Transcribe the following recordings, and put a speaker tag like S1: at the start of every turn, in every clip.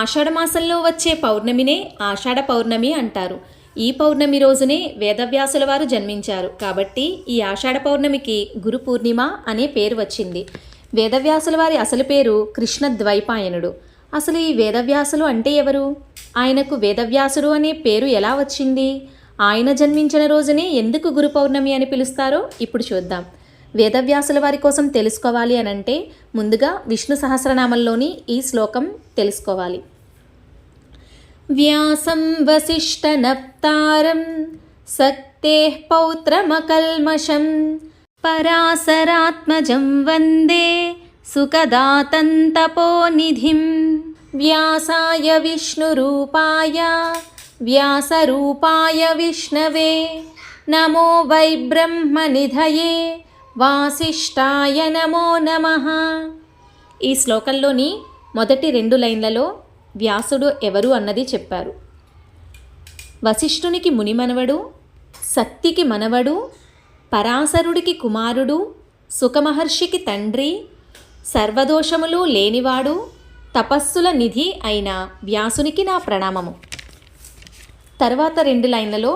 S1: ఆషాఢమాసంలో వచ్చే పౌర్ణమినే ఆషాఢ పౌర్ణమి అంటారు ఈ పౌర్ణమి రోజునే వేదవ్యాసుల వారు జన్మించారు కాబట్టి ఈ ఆషాఢ పౌర్ణమికి గురు పూర్ణిమ అనే పేరు వచ్చింది వేదవ్యాసుల వారి అసలు పేరు కృష్ణ ద్వైపాయనుడు అసలు ఈ వేదవ్యాసులు అంటే ఎవరు ఆయనకు వేదవ్యాసుడు అనే పేరు ఎలా వచ్చింది ఆయన జన్మించిన రోజునే ఎందుకు గురు పౌర్ణమి అని పిలుస్తారో ఇప్పుడు చూద్దాం వేదవ్యాసుల వారి కోసం తెలుసుకోవాలి అనంటే ముందుగా విష్ణు సహస్రనామంలోని ఈ శ్లోకం తెలుసుకోవాలి
S2: వ్యాసం వశిష్ట నప్తారం సక్తే పౌత్రమకల్మషం పరాసరాత్మజం వందే సుఖదాతంతపోనిధిం వ్యాసాయ విష్ణు వ్యాస వ్యాసరూపాయ విష్ణవే నమో వై బ్రహ్మనిధయే వాసిష్టాయ నమో నమ
S1: ఈ శ్లోకంలోని మొదటి రెండు లైన్లలో వ్యాసుడు ఎవరు అన్నది చెప్పారు వశిష్ఠునికి మునిమనవడు శక్తికి మనవడు పరాశరుడికి కుమారుడు సుఖమహర్షికి తండ్రి సర్వదోషములు లేనివాడు తపస్సుల నిధి అయిన వ్యాసునికి నా ప్రణామము తర్వాత రెండు లైన్లలో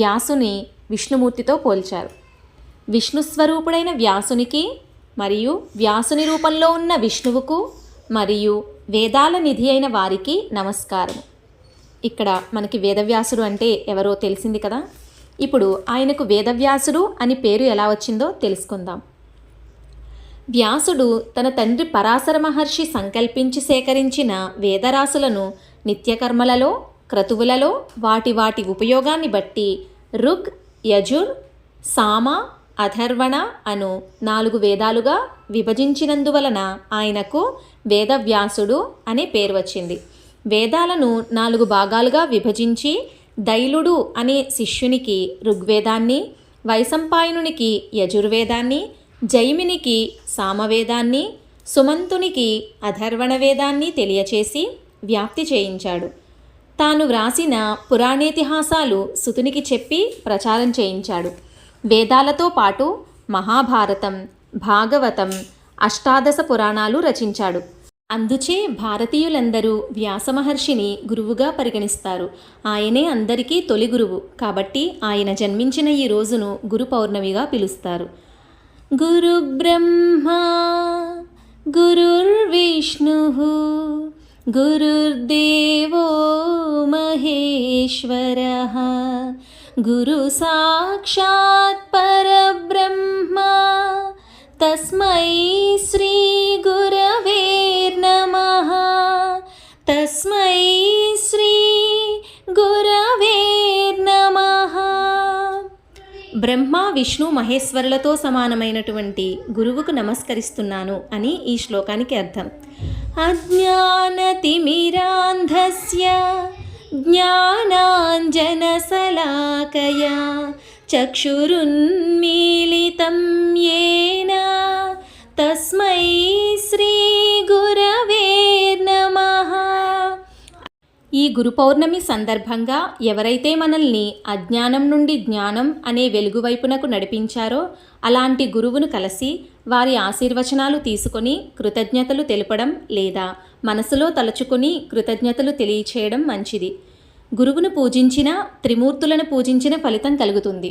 S1: వ్యాసుని విష్ణుమూర్తితో పోల్చారు విష్ణుస్వరూపుడైన వ్యాసునికి మరియు వ్యాసుని రూపంలో ఉన్న విష్ణువుకు మరియు వేదాల నిధి అయిన వారికి నమస్కారం ఇక్కడ మనకి వేదవ్యాసుడు అంటే ఎవరో తెలిసింది కదా ఇప్పుడు ఆయనకు వేదవ్యాసుడు అని పేరు ఎలా వచ్చిందో తెలుసుకుందాం వ్యాసుడు తన తండ్రి పరాశర మహర్షి సంకల్పించి సేకరించిన వేదరాశులను నిత్యకర్మలలో క్రతువులలో వాటి వాటి ఉపయోగాన్ని బట్టి రుగ్ యజుర్ సామ అథర్వణ అను నాలుగు వేదాలుగా విభజించినందువలన ఆయనకు వేదవ్యాసుడు అనే పేరు వచ్చింది వేదాలను నాలుగు భాగాలుగా విభజించి దైలుడు అనే శిష్యునికి ఋగ్వేదాన్ని వైసంపాయనునికి యజుర్వేదాన్ని జైమినికి సామవేదాన్ని సుమంతునికి అధర్వణ వేదాన్ని తెలియచేసి వ్యాప్తి చేయించాడు తాను వ్రాసిన పురాణేతిహాసాలు సుతునికి చెప్పి ప్రచారం చేయించాడు వేదాలతో పాటు మహాభారతం భాగవతం అష్టాదశ పురాణాలు రచించాడు అందుచే భారతీయులందరూ వ్యాసమహర్షిని గురువుగా పరిగణిస్తారు ఆయనే అందరికీ తొలి గురువు కాబట్టి ఆయన జన్మించిన ఈ రోజును గురు పౌర్ణమిగా పిలుస్తారు
S2: గురు బ్రహ్మ గురుర్విష్ణు గురుర్దేవో మహేశ్వర గురు సాక్షాత్ పరబ్రహ్మ తస్మై శ్రీ గురవే నమ తస్మై శ్రీ గురవే నమ
S1: బ్రహ్మ విష్ణు మహేశ్వరులతో సమానమైనటువంటి గురువుకు నమస్కరిస్తున్నాను అని ఈ శ్లోకానికి అర్థం
S2: అజ్ఞానతిమిరాంధస్య జ్ఞానాన్ काकया ఏనా తస్మై శ్రీ श्रीगुरवे
S1: ఈ గురు పౌర్ణమి సందర్భంగా ఎవరైతే మనల్ని అజ్ఞానం నుండి జ్ఞానం అనే వెలుగువైపునకు నడిపించారో అలాంటి గురువును కలిసి వారి ఆశీర్వచనాలు తీసుకొని కృతజ్ఞతలు తెలపడం లేదా మనసులో తలుచుకొని కృతజ్ఞతలు తెలియచేయడం మంచిది గురువును పూజించిన త్రిమూర్తులను పూజించిన ఫలితం కలుగుతుంది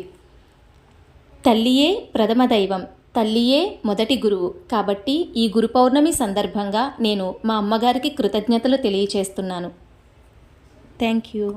S1: తల్లియే ప్రథమ దైవం తల్లియే మొదటి గురువు కాబట్టి ఈ గురు పౌర్ణమి సందర్భంగా నేను మా అమ్మగారికి కృతజ్ఞతలు తెలియచేస్తున్నాను థ్యాంక్ యూ